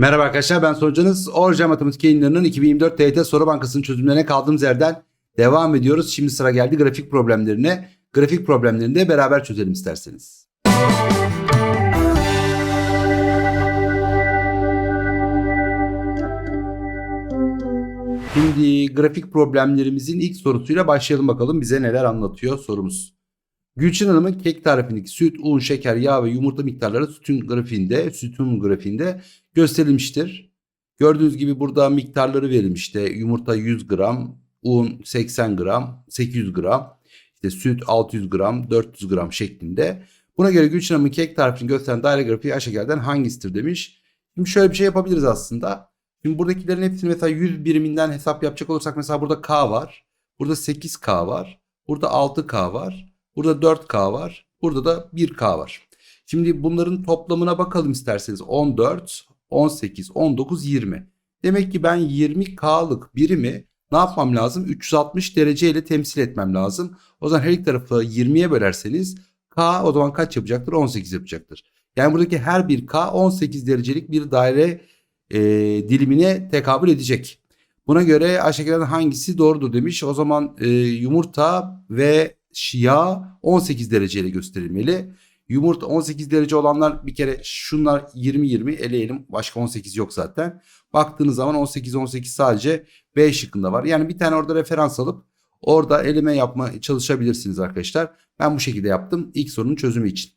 Merhaba arkadaşlar ben sonucunuz Orja Matematik Yayınları'nın 2024 TYT Soru Bankası'nın çözümlerine kaldığımız yerden devam ediyoruz. Şimdi sıra geldi grafik problemlerine. Grafik problemlerini de beraber çözelim isterseniz. Şimdi grafik problemlerimizin ilk sorusuyla başlayalım bakalım bize neler anlatıyor sorumuz. Gülçin Hanım'ın kek tarifindeki süt, un, şeker, yağ ve yumurta miktarları sütun grafiğinde, sütun grafiğinde gösterilmiştir. Gördüğünüz gibi burada miktarları verilmiş. İşte yumurta 100 gram, un 80 gram, 800 gram, işte süt 600 gram, 400 gram şeklinde. Buna göre Gülçin Hanım'ın kek tarifini gösteren daire grafiği aşağıdakilerden hangisidir demiş. Şimdi şöyle bir şey yapabiliriz aslında. Şimdi buradakilerin hepsini mesela 100 biriminden hesap yapacak olursak mesela burada K var. Burada 8K var. Burada 6K var. Burada 4K var. Burada da 1K var. Şimdi bunların toplamına bakalım isterseniz. 14, 18, 19, 20. Demek ki ben 20K'lık birimi ne yapmam lazım? 360 derece ile temsil etmem lazım. O zaman her iki tarafı 20'ye bölerseniz K o zaman kaç yapacaktır? 18 yapacaktır. Yani buradaki her bir K 18 derecelik bir daire e, dilimine tekabül edecek. Buna göre aşağıdakilerden hangisi doğrudur demiş. O zaman e, yumurta ve yağ 18 dereceyle gösterilmeli. Yumurta 18 derece olanlar bir kere şunlar 20-20 eleyelim. Başka 18 yok zaten. Baktığınız zaman 18-18 sadece B şıkkında var. Yani bir tane orada referans alıp orada eleme yapma çalışabilirsiniz arkadaşlar. Ben bu şekilde yaptım ilk sorunun çözümü için.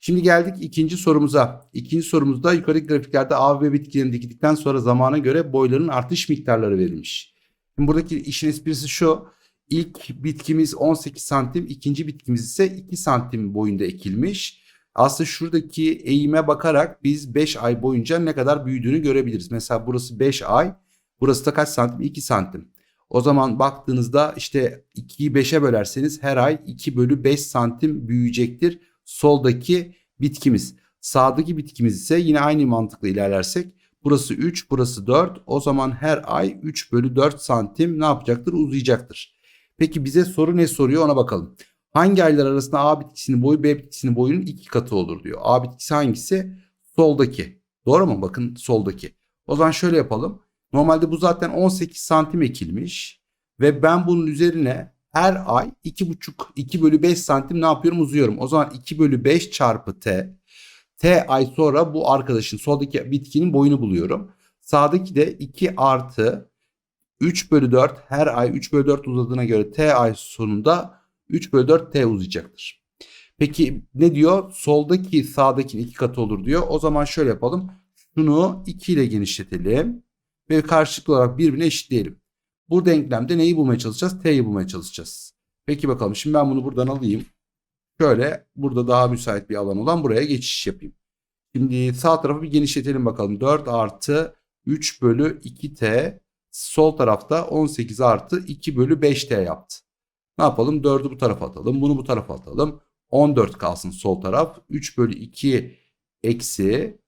Şimdi geldik ikinci sorumuza. İkinci sorumuzda yukarıdaki grafiklerde A ve B bitkilerini dikildikten sonra zamana göre boyların artış miktarları verilmiş. Şimdi buradaki işin esprisi şu. İlk bitkimiz 18 santim, ikinci bitkimiz ise 2 santim boyunda ekilmiş. Aslında şuradaki eğime bakarak biz 5 ay boyunca ne kadar büyüdüğünü görebiliriz. Mesela burası 5 ay, burası da kaç santim? 2 santim. O zaman baktığınızda işte 2'yi 5'e bölerseniz her ay 2 bölü 5 santim büyüyecektir soldaki bitkimiz. Sağdaki bitkimiz ise yine aynı mantıkla ilerlersek burası 3 burası 4 o zaman her ay 3 bölü 4 santim ne yapacaktır uzayacaktır. Peki bize soru ne soruyor ona bakalım. Hangi aylar arasında A bitkisinin boyu B bitkisinin boyunun iki katı olur diyor. A bitkisi hangisi? Soldaki. Doğru mu? Bakın soldaki. O zaman şöyle yapalım. Normalde bu zaten 18 santim ekilmiş. Ve ben bunun üzerine her ay 2,5 2 bölü 5 santim ne yapıyorum uzuyorum. O zaman 2 bölü 5 çarpı T. T ay sonra bu arkadaşın soldaki bitkinin boyunu buluyorum. Sağdaki de 2 artı 3 bölü 4 her ay 3 bölü 4 uzadığına göre T ay sonunda 3 bölü 4 T uzayacaktır. Peki ne diyor? Soldaki sağdakinin iki katı olur diyor. O zaman şöyle yapalım. Şunu 2 ile genişletelim. Ve karşılıklı olarak birbirine eşitleyelim. Bu denklemde neyi bulmaya çalışacağız? T'yi bulmaya çalışacağız. Peki bakalım. Şimdi ben bunu buradan alayım. Şöyle burada daha müsait bir alan olan buraya geçiş yapayım. Şimdi sağ tarafı bir genişletelim bakalım. 4 artı 3 bölü 2T sol tarafta 18 artı 2 bölü 5T yaptı. Ne yapalım? 4'ü bu tarafa atalım. Bunu bu tarafa atalım. 14 kalsın sol taraf. 3 bölü 2 eksi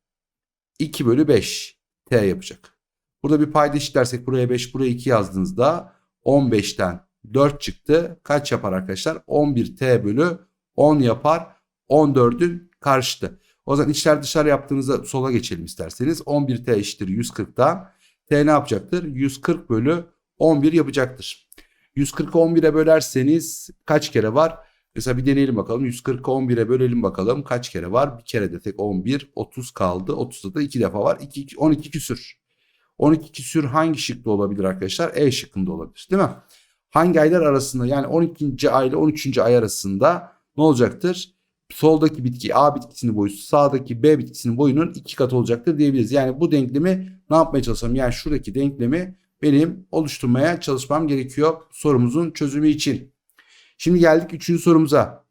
2 bölü 5 T yapacak. Burada bir payda eşitlersek buraya 5 buraya 2 yazdığınızda 15'ten 4 çıktı. Kaç yapar arkadaşlar? 11T bölü 10 yapar. 14'ün karşıtı. O zaman içler dışarı yaptığınızda sola geçelim isterseniz. 11T eşittir 140'tan. T ne yapacaktır? 140 bölü 11 yapacaktır. 140'ı 11'e bölerseniz kaç kere var? Mesela bir deneyelim bakalım. 140'ı 11'e bölelim bakalım. Kaç kere var? Bir kere desek 11. 30 kaldı. 30'da da 2 defa var. 2, 12 küsür. 12 küsür hangi şıkta olabilir arkadaşlar? E şıkkında olabilir değil mi? Hangi aylar arasında yani 12. ay ile 13. ay arasında ne olacaktır? Soldaki bitki A bitkisinin boyu sağdaki B bitkisinin boyunun iki katı olacaktır diyebiliriz. Yani bu denklemi ne yapmaya çalışalım? Yani şuradaki denklemi benim oluşturmaya çalışmam gerekiyor sorumuzun çözümü için. Şimdi geldik 3. sorumuza.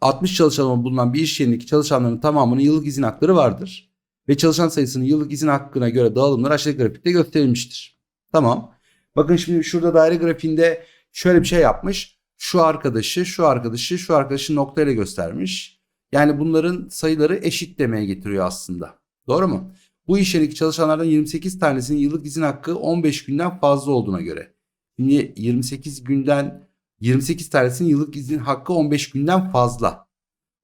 60 çalışan bulunan bir iş yerindeki çalışanların tamamının yıllık izin hakları vardır. Ve çalışan sayısının yıllık izin hakkına göre dağılımlar aşağıdaki grafikte gösterilmiştir. Tamam. Bakın şimdi şurada daire grafiğinde şöyle bir şey yapmış. Şu arkadaşı, şu arkadaşı, şu arkadaşı noktayla göstermiş. Yani bunların sayıları eşit demeye getiriyor aslında. Doğru mu? Bu iş yerindeki çalışanlardan 28 tanesinin yıllık izin hakkı 15 günden fazla olduğuna göre. Şimdi 28 günden 28 tanesinin yıllık izin hakkı 15 günden fazla.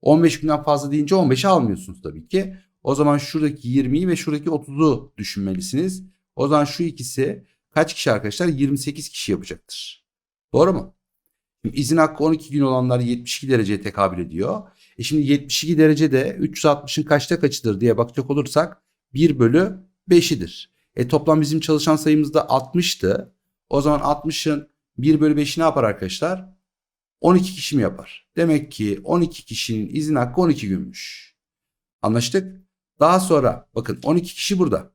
15 günden fazla deyince 15'i almıyorsunuz tabii ki. O zaman şuradaki 20'yi ve şuradaki 30'u düşünmelisiniz. O zaman şu ikisi kaç kişi arkadaşlar? 28 kişi yapacaktır. Doğru mu? Şimdi izin hakkı 12 gün olanlar 72 dereceye tekabül ediyor. E şimdi 72 derecede 360'ın kaçta kaçıdır diye bakacak olursak 1 bölü 5'idir. E toplam bizim çalışan sayımız da 60'tı. O zaman 60'ın 1 bölü 5'i ne yapar arkadaşlar? 12 kişi mi yapar? Demek ki 12 kişinin izin hakkı 12 günmüş. Anlaştık. Daha sonra bakın 12 kişi burada.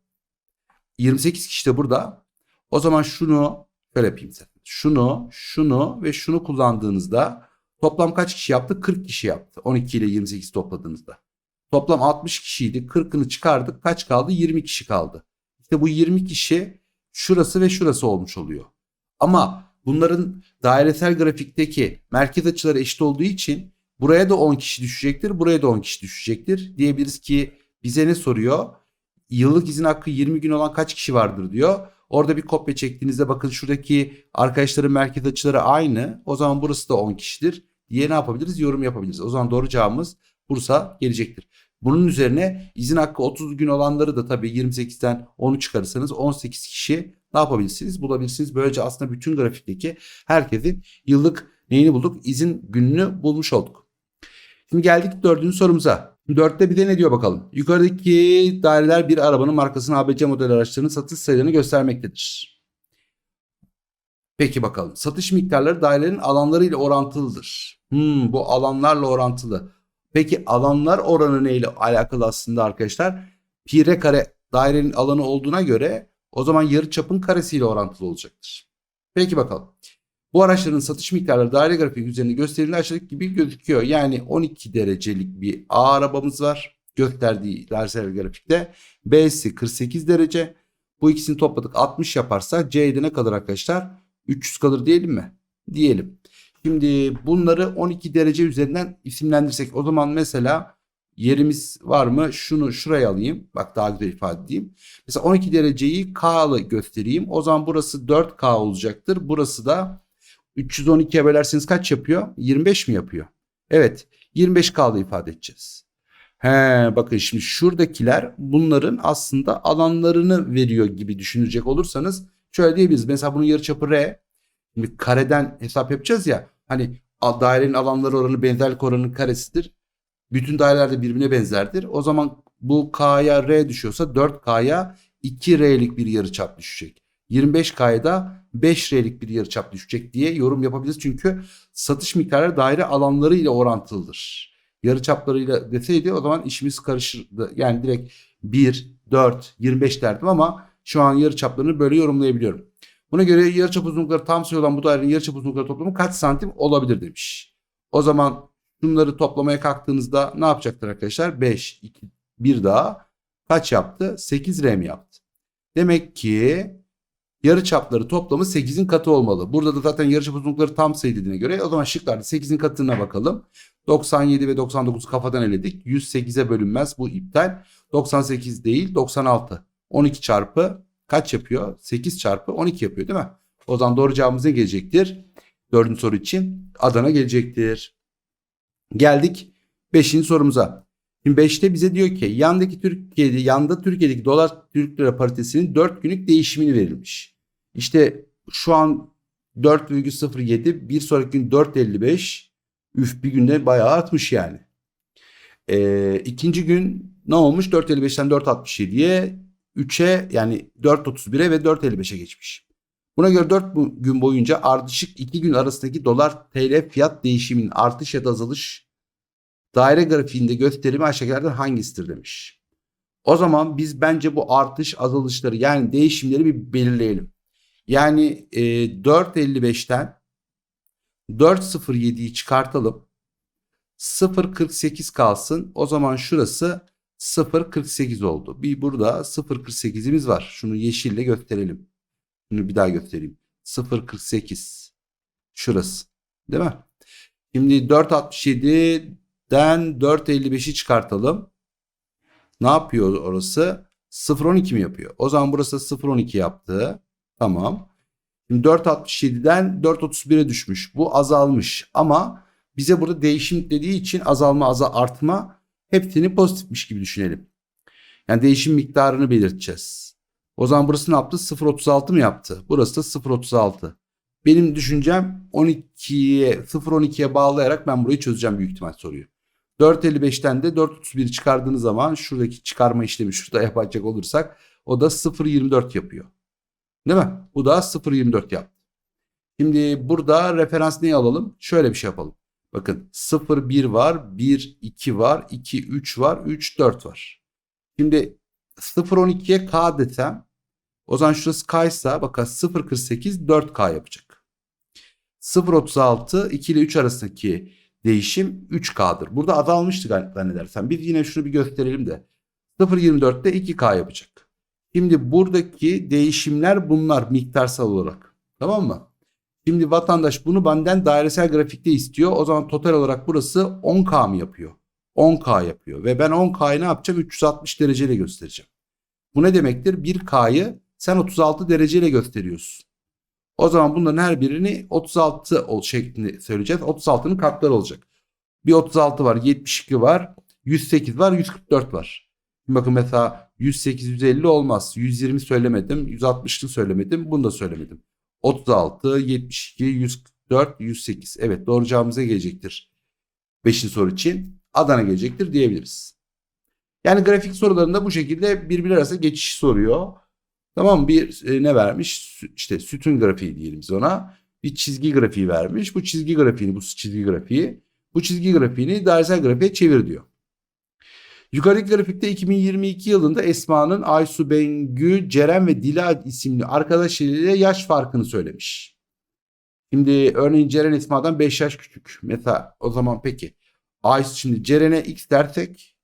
28 kişi de burada. O zaman şunu şöyle yapayım size. Şunu, şunu ve şunu kullandığınızda toplam kaç kişi yaptı? 40 kişi yaptı. 12 ile 28 topladığınızda. Toplam 60 kişiydi. 40'ını çıkardık. Kaç kaldı? 20 kişi kaldı. İşte bu 20 kişi şurası ve şurası olmuş oluyor. Ama bunların dairesel grafikteki merkez açıları eşit olduğu için buraya da 10 kişi düşecektir, buraya da 10 kişi düşecektir. Diyebiliriz ki bize ne soruyor? Yıllık izin hakkı 20 gün olan kaç kişi vardır diyor. Orada bir kopya çektiğinizde bakın şuradaki arkadaşların merkez açıları aynı. O zaman burası da 10 kişidir diye ne yapabiliriz? Yorum yapabiliriz. O zaman doğru cevabımız Bursa gelecektir. Bunun üzerine izin hakkı 30 gün olanları da tabii 28'den 10'u çıkarırsanız 18 kişi ne yapabilirsiniz? Bulabilirsiniz. Böylece aslında bütün grafikteki herkesin yıllık neyini bulduk? İzin gününü bulmuş olduk. Şimdi geldik dördüncü sorumuza. Dörtte bir de ne diyor bakalım. Yukarıdaki daireler bir arabanın markasının ABC model araçlarının satış sayılarını göstermektedir. Peki bakalım. Satış miktarları dairelerin alanlarıyla orantılıdır. Hmm, bu alanlarla orantılı. Peki alanlar oranı neyle alakalı aslında arkadaşlar? Pi r kare dairenin alanı olduğuna göre o zaman yarı çapın karesiyle orantılı olacaktır. Peki bakalım. Bu araçların satış miktarları daire grafiği üzerinde gösterildiği aşağıdaki gibi gözüküyor. Yani 12 derecelik bir A arabamız var. Gösterdiği dairesel grafikte. B'si 48 derece. Bu ikisini topladık 60 yaparsa C'de ne kalır arkadaşlar? 300 kalır diyelim mi? Diyelim. Şimdi bunları 12 derece üzerinden isimlendirsek o zaman mesela yerimiz var mı? Şunu şuraya alayım. Bak daha güzel ifade edeyim. Mesela 12 dereceyi K'lı göstereyim. O zaman burası 4K olacaktır. Burası da 312'ye bölerseniz kaç yapıyor? 25 mi yapıyor? Evet 25K'lı ifade edeceğiz. He, bakın şimdi şuradakiler bunların aslında alanlarını veriyor gibi düşünecek olursanız şöyle diyebiliriz. Mesela bunun yarıçapı R. Şimdi kareden hesap yapacağız ya. Hani dairenin alanları oranı benzerlik oranının karesidir. Bütün daireler de birbirine benzerdir. O zaman bu K'ya R düşüyorsa 4K'ya 2R'lik bir yarıçap düşecek. 25K'ya da 5R'lik bir yarıçap düşecek diye yorum yapabiliriz. Çünkü satış miktarları daire alanları ile orantılıdır. Yarıçaplarıyla deseydi o zaman işimiz karışırdı. Yani direkt 1, 4, 25 derdim ama şu an yarıçaplarını böyle yorumlayabiliyorum. Buna göre yarıçap uzunlukları tam sayı olan bu dairenin yarıçap uzunlukları toplamı kaç santim olabilir demiş. O zaman bunları toplamaya kalktığınızda ne yapacaktır arkadaşlar? 5, 2, 1 daha kaç yaptı? 8 R mi yaptı? Demek ki yarı çapları toplamı 8'in katı olmalı. Burada da zaten yarıçap uzunlukları tam sayı dediğine göre o zaman şıklarda 8'in katına bakalım. 97 ve 99 kafadan eledik. 108'e bölünmez bu iptal. 98 değil 96. 12 çarpı kaç yapıyor? 8 çarpı 12 yapıyor değil mi? O zaman doğru cevabımız ne gelecektir? Dördüncü soru için Adana gelecektir. Geldik 5. sorumuza. Şimdi 5'te bize diyor ki yandaki Türkiye'de yanda Türkiye'deki dolar Türk lira paritesinin 4 günlük değişimini verilmiş. İşte şu an 4,07 bir sonraki gün 4,55 üf bir günde bayağı artmış yani. Ee, ikinci gün ne olmuş 4.55'ten 4.67'ye 3'e yani 4.31'e ve 4.55'e geçmiş. Buna göre 4 gün boyunca ardışık 2 gün arasındaki dolar TL fiyat değişiminin artış ya da azalış daire grafiğinde gösterimi aşağıdakilerden hangisidir demiş. O zaman biz bence bu artış azalışları yani değişimleri bir belirleyelim. Yani e, 4.55'ten 4.07'yi çıkartalım. 0.48 kalsın. O zaman şurası 0.48 oldu. Bir burada 0.48'imiz var. Şunu yeşille gösterelim. Şunu bir daha göstereyim. 0.48. Şurası. Değil mi? Şimdi 4.67'den 4.55'i çıkartalım. Ne yapıyor orası? 0.12 mi yapıyor? O zaman burası 0.12 yaptı. Tamam. Şimdi 4.67'den 4.31'e düşmüş. Bu azalmış. Ama bize burada değişim dediği için azalma aza artma hepsini pozitifmiş gibi düşünelim. Yani değişim miktarını belirteceğiz. O zaman burası ne yaptı? 0.36 mı yaptı? Burası da 0.36. Benim düşüncem 12'ye 0.12'ye bağlayarak ben burayı çözeceğim büyük ihtimal soruyu. 4.55'ten de 4.31 çıkardığınız zaman şuradaki çıkarma işlemi şurada yapacak olursak o da 0.24 yapıyor. Değil mi? Bu da 0.24 yaptı. Şimdi burada referans neyi alalım? Şöyle bir şey yapalım. Bakın 0, 1 var, 1, 2 var, 2, 3 var, 3, 4 var. Şimdi 0.12'ye K desem o zaman şurası K ise bakın 0.48 4K yapacak. 0.36 2 ile 3 arasındaki değişim 3K'dır. Burada azalmıştı zannedersem. Biz yine şunu bir gösterelim de. 0.24'te 2K yapacak. Şimdi buradaki değişimler bunlar miktarsal olarak. Tamam mı? Şimdi vatandaş bunu benden dairesel grafikte istiyor. O zaman total olarak burası 10K mı yapıyor? 10K yapıyor. Ve ben 10K'yı ne yapacağım? 360 dereceyle göstereceğim. Bu ne demektir? 1K'yı sen 36 dereceyle gösteriyorsun. O zaman bunların her birini 36 ol şeklinde söyleyeceğiz. 36'nın katları olacak. Bir 36 var, 72 var, 108 var, 144 var. Bakın mesela 108, 150 olmaz. 120 söylemedim, 160'lı söylemedim, bunu da söylemedim. 36, 72, 144, 108. Evet doğru cevabımıza gelecektir. 5. soru için Adana gelecektir diyebiliriz. Yani grafik sorularında bu şekilde birbirleri arasında geçiş soruyor. Tamam bir e, ne vermiş? İşte sütun grafiği diyelim biz ona. Bir çizgi grafiği vermiş. Bu çizgi grafiğini, bu çizgi grafiği, bu çizgi grafiğini dairesel grafiğe çevir diyor. Yukarıdaki grafikte 2022 yılında Esma'nın Aysu Bengü, Ceren ve Dila isimli arkadaşlarıyla yaş farkını söylemiş. Şimdi örneğin Ceren Esma'dan 5 yaş küçük. Mesela o zaman peki Aysu şimdi Ceren'e X dersek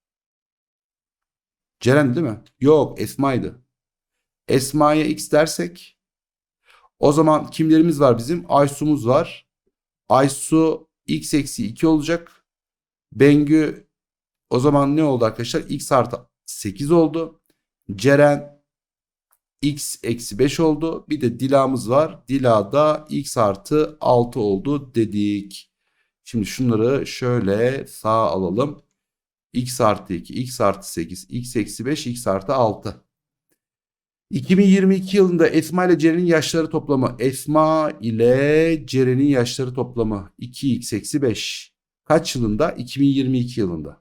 Ceren değil mi? Yok Esma'ydı. Esma'ya X dersek o zaman kimlerimiz var bizim? Aysu'muz var. Aysu X eksi 2 olacak. Bengü o zaman ne oldu arkadaşlar? X artı 8 oldu. Ceren X eksi 5 oldu. Bir de Dila'mız var. Dila'da X artı 6 oldu dedik. Şimdi şunları şöyle sağ alalım. X artı 2, X artı 8, X eksi 5, X artı 6. 2022 yılında Esma ile Ceren'in yaşları toplamı. Esma ile Ceren'in yaşları toplamı 2x eksi 5. Kaç yılında? 2022 yılında.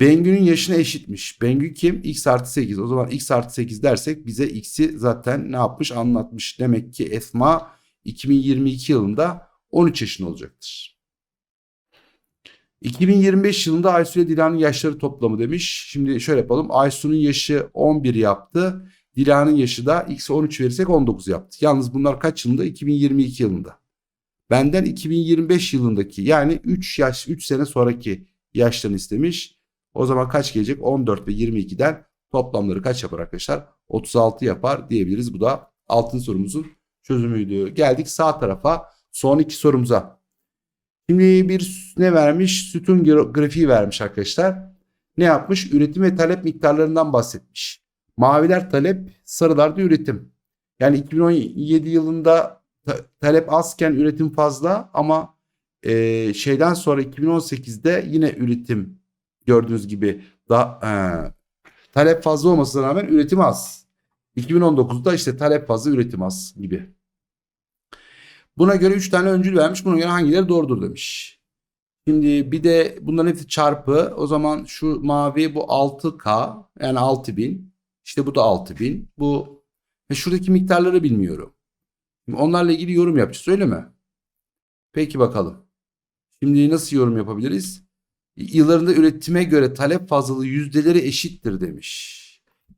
Bengü'nün yaşına eşitmiş. Bengü kim? X artı 8. O zaman X artı 8 dersek bize X'i zaten ne yapmış anlatmış. Demek ki Esma 2022 yılında 13 yaşında olacaktır. 2025 yılında Aysu ile Dila'nın yaşları toplamı demiş. Şimdi şöyle yapalım. Aysu'nun yaşı 11 yaptı. Dila'nın yaşı da X'e 13 verirsek 19 yaptı. Yalnız bunlar kaç yılında? 2022 yılında. Benden 2025 yılındaki yani 3 yaş 3 sene sonraki yaşlarını istemiş. O zaman kaç gelecek? 14 ve 22'den toplamları kaç yapar arkadaşlar? 36 yapar diyebiliriz. Bu da altın sorumuzun çözümüydü. Geldik sağ tarafa. Son iki sorumuza. Şimdi bir ne vermiş? Sütun grafiği vermiş arkadaşlar. Ne yapmış? Üretim ve talep miktarlarından bahsetmiş. Maviler talep, sarılar da üretim. Yani 2017 yılında ta talep azken üretim fazla ama e, şeyden sonra 2018'de yine üretim gördüğünüz gibi da e, talep fazla olmasına rağmen üretim az. 2019'da işte talep fazla üretim az gibi. Buna göre 3 tane öncül vermiş. Buna göre hangileri doğrudur demiş. Şimdi bir de bunların hepsi çarpı. O zaman şu mavi bu 6K yani 6000. İşte bu da 6000. Bu ve şuradaki miktarları bilmiyorum. Onlarla ilgili yorum yapacağız öyle mi? Peki bakalım. Şimdi nasıl yorum yapabiliriz? Yıllarında üretime göre talep fazlalığı yüzdeleri eşittir demiş.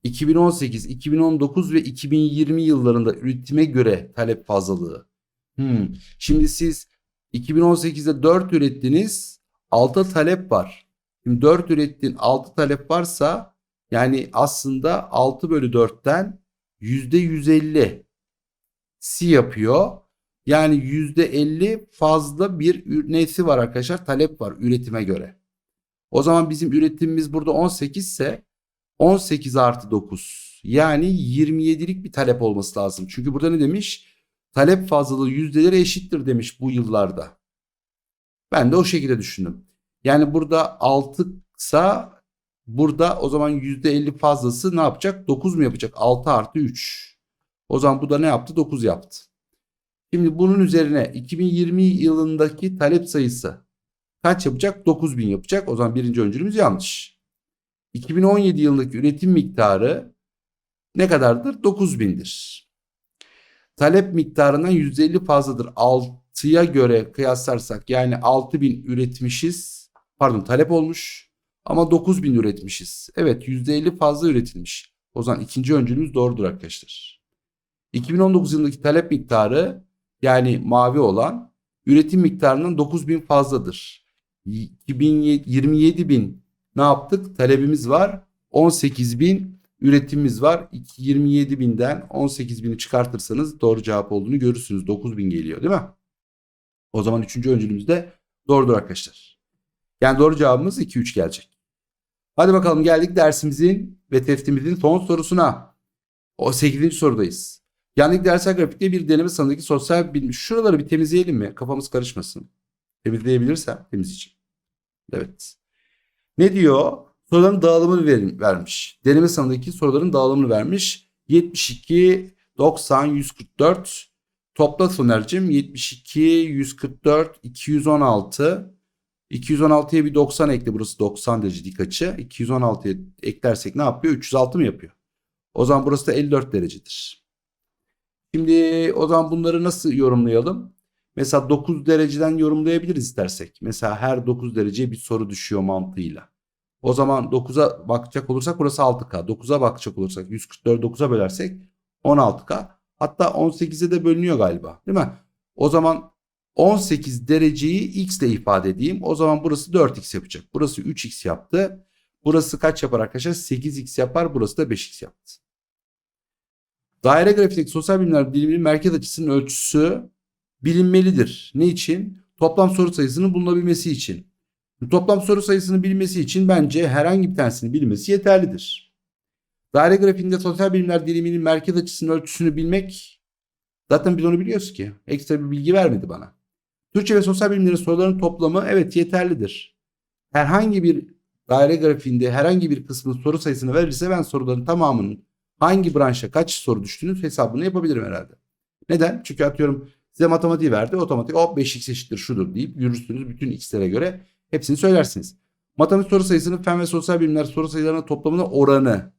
2018, 2019 ve 2020 yıllarında üretime göre talep fazlalığı. Hmm. Şimdi siz 2018'de 4 ürettiniz. 6 talep var. Şimdi 4 ürettin 6 talep varsa yani aslında 6 bölü 4'ten %150 si yapıyor. Yani %50 fazla bir nesi var arkadaşlar? Talep var üretime göre. O zaman bizim üretimimiz burada 18 ise 18 artı 9 yani 27'lik bir talep olması lazım. Çünkü burada ne demiş? talep fazlalığı yüzdeleri eşittir demiş bu yıllarda. Ben de o şekilde düşündüm. Yani burada 6 ise Burada o zaman %50 fazlası ne yapacak? 9 mu yapacak? 6 artı 3. O zaman bu da ne yaptı? 9 yaptı. Şimdi bunun üzerine 2020 yılındaki talep sayısı kaç yapacak? 9000 yapacak. O zaman birinci öncülümüz yanlış. 2017 yılındaki üretim miktarı ne kadardır? 9000'dir. Talep miktarından %50 fazladır. 6'ya göre kıyaslarsak yani 6000 üretmişiz. Pardon talep olmuş ama 9000 üretmişiz. Evet %50 fazla üretilmiş. O zaman ikinci öncülümüz doğrudur arkadaşlar. 2019 yılındaki talep miktarı yani mavi olan üretim miktarından 9000 fazladır. 2027 bin ne yaptık? Talebimiz var. 18 bin üretimimiz var. 27 binden 18 bini çıkartırsanız doğru cevap olduğunu görürsünüz. 9 bin geliyor değil mi? O zaman üçüncü öncülümüz de doğrudur arkadaşlar. Yani doğru cevabımız 2-3 gelecek. Hadi bakalım geldik dersimizin ve testimizin son sorusuna. O 8. sorudayız. Yandık dersel grafikte bir deneme sanındaki sosyal bilim. Şuraları bir temizleyelim mi? Kafamız karışmasın. Temizleyebilirsem temizleyeceğim. Evet. Ne diyor? Soruların dağılımını ver, vermiş. Deneme sanındaki soruların dağılımını vermiş. 72, 90, 144. Topla Soner'cim 72, 144, 216. 216'ya bir 90 ekle. Burası 90 derece dik açı. 216'ya eklersek ne yapıyor? 306 mı yapıyor? O zaman burası da 54 derecedir. Şimdi o zaman bunları nasıl yorumlayalım? Mesela 9 dereceden yorumlayabiliriz istersek. Mesela her 9 dereceye bir soru düşüyor mantığıyla. O zaman 9'a bakacak olursak burası 6K. 9'a bakacak olursak 144 9'a bölersek 16K. Hatta 18'e de bölünüyor galiba değil mi? O zaman 18 dereceyi x ile ifade edeyim. O zaman burası 4x yapacak. Burası 3x yaptı. Burası kaç yapar arkadaşlar? 8x yapar. Burası da 5x yaptı. Daire grafikteki sosyal bilimler diliminin merkez açısının ölçüsü bilinmelidir. Ne için? Toplam soru sayısının bulunabilmesi için. Toplam soru sayısını bilmesi için bence herhangi bir tanesini bilmesi yeterlidir. Daire grafiğinde sosyal bilimler diliminin merkez açısının ölçüsünü bilmek zaten biz onu biliyoruz ki. Ekstra bir bilgi vermedi bana. Türkçe ve sosyal bilimlerin soruların toplamı evet yeterlidir. Herhangi bir daire grafiğinde herhangi bir kısmın soru sayısını verirse ben soruların tamamının hangi branşa kaç soru düştüğünü hesabını yapabilirim herhalde. Neden? Çünkü atıyorum size matematiği verdi otomatik hop 5x eşittir şudur deyip yürürsünüz bütün x'lere göre hepsini söylersiniz. Matematik soru sayısının fen ve sosyal bilimler soru sayılarına toplamına oranı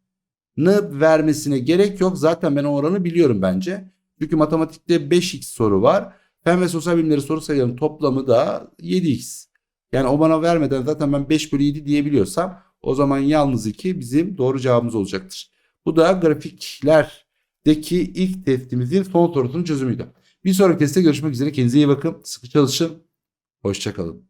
vermesine gerek yok. Zaten ben o oranı biliyorum bence. Çünkü matematikte 5x soru var. Fen ve sosyal bilimleri soru sayılarının toplamı da 7x. Yani o bana vermeden zaten ben 5 bölü 7 diyebiliyorsam o zaman yalnız 2 bizim doğru cevabımız olacaktır. Bu da grafiklerdeki ilk testimizin son sorusunun çözümüydü. Bir sonraki testte görüşmek üzere. Kendinize iyi bakın. Sıkı çalışın. Hoşçakalın.